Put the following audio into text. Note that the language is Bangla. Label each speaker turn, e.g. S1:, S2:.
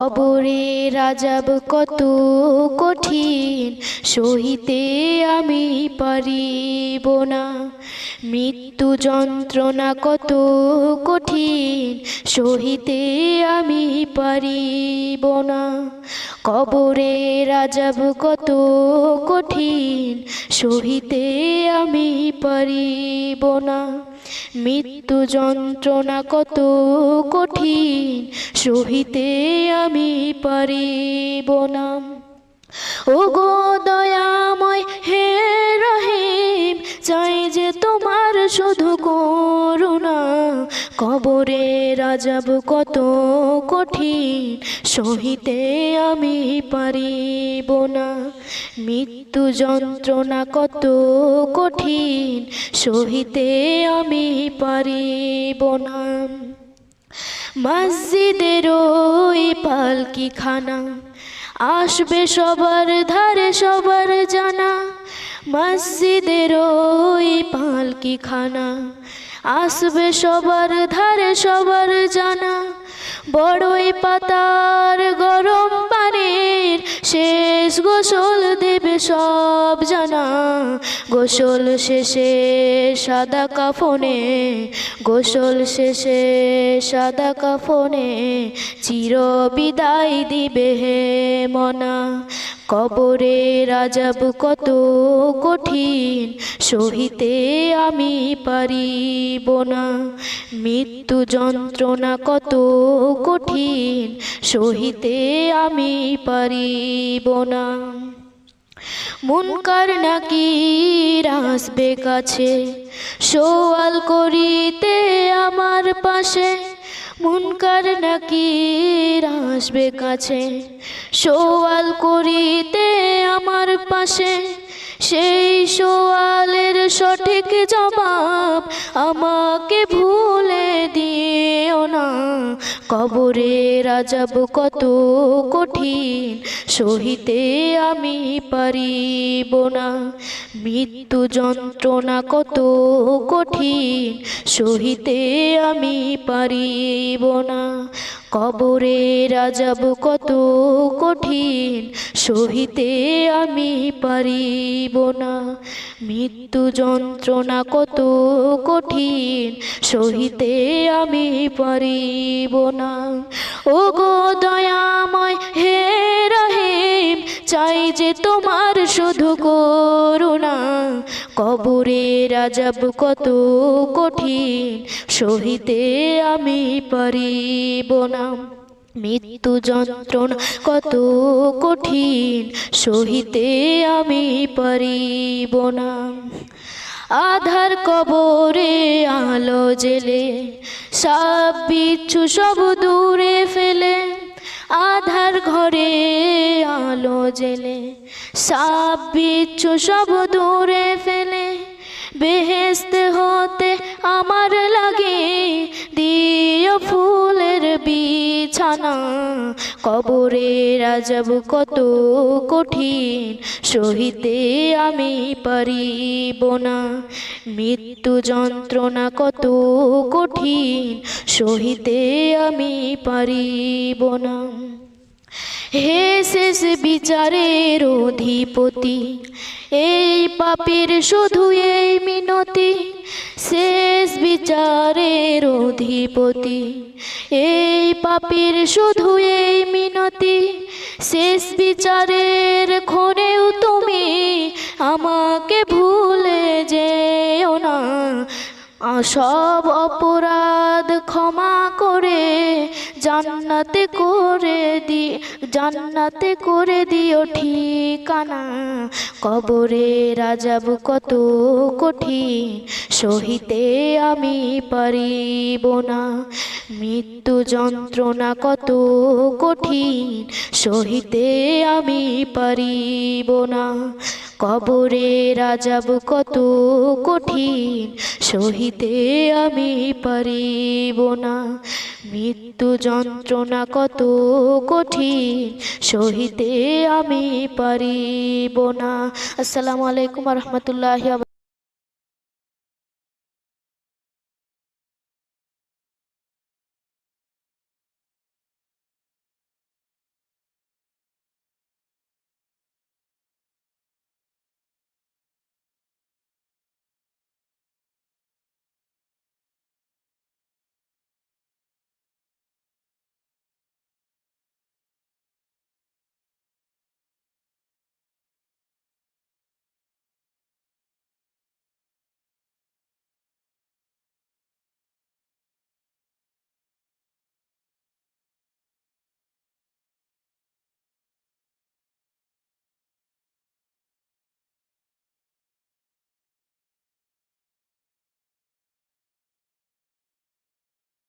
S1: কবরে রাজাব কত কঠিন, সহিতে আমি পারিব না। মৃত্যু যন্ত্রণা কত কঠিন, সহিতে আমি পারিব না। কবরে রাজাব কত কঠিন, সহিতে আমি পারিব না। মৃত্যু যন্ত্রণা কত কঠিন সহিতে আমি পারিব না। ও গো কবরে রাজাব কত কঠিন, সহিতে আমি পারিব না। মৃত্যু যন্ত্রণা কত কঠিন, সহিতে আমি পারিব না। মসজিদের ওই পালকি খানা আসবে সবার ধারে সবার জানা। মসজিদের ওই পালকি খানা আসবে সবার ধারে সবার জানা। বড়ই পাতার গরম পানির শেষ গোসল দেবে সব জানা। গোসল শেষে সাদা কাফনে, গোসল শেষে সাদা কাফনে চির বিদায় দিবে হে মনা। কবরে রাজাব কত কঠিন, সহিতে আমি পারিব না। মৃত্যু যন্ত্রণা কত কঠিন, সহিতে আমি পারিব না। মুনকার নাকি আসবে কাছে সোয়াল করিতে আমার পাশে। মুনকার নাকি আসবে কাছে? সোয়াল করিতে আমার পাশে। সেই সোয়ালের সঠিক জবাব আমাকে ভুলে কবরে রাজাব কত কঠিন, সহিতে আমি পারিব না। মৃত্যু যন্ত্রণা কত কঠিন, সহিতে আমি পারিব না। কবরে রাজাব কত কঠিন, সহিতে আমি পারিব না। মৃত্যু যন্ত্রণা কত কঠিন, সহিতে আমি পারিব না। ও গো দয়াময় হে রহিম, চাই যে তোমার শুধু করুণা। কবরে রাজাব কত কঠিন, সহিতে আমি পারিব না। মৃত্যু যন্ত্রণা কত কঠিন, সহিতে আমি পারিব না। আধার কবরে আলো জেলে, সব বিচ্ছু সব দূরে ফেলে, আধার ঘরে আলো জেলে, সব বিচ্ছু সব দূরে ফেলে বেহেস্তে হতে আমার লাগে, দিও ফুলের বিছানা কবরে রাজব কত কঠিন, সহিতে আমি পারিব না। মৃত্যু যন্ত্রণা কত কঠিন, সহিতে আমি পারিব না। হে শেষ বিচারের অধিপতি, এই পাপের শুধু এই মিনতি। শেষ বিচারের অধিপতি, এই পাপের শুধু এই মিনতি। শেষ বিচারের ক্ষণেও তুমি আমাকে ভুলে যেও না। সব অপরাধ ক্ষমা করে জান্নাতে করে দি, জান্নাতে করে দিও ঠিকানা। কবরে রাজাব কত কঠিন, সহিতে আমি পারিব না। মৃত্যু যন্ত্রণা কত কঠিন, সহিতে আমি পারিব না। কবরে রাজাব কত কঠিন, সহিতে আমি পারিব না। মৃত্যু যন্ত্রণা কত কঠিন, সহিতে আমি পারিব না। আসসালামু আলাইকুম রহমতুল্লাহ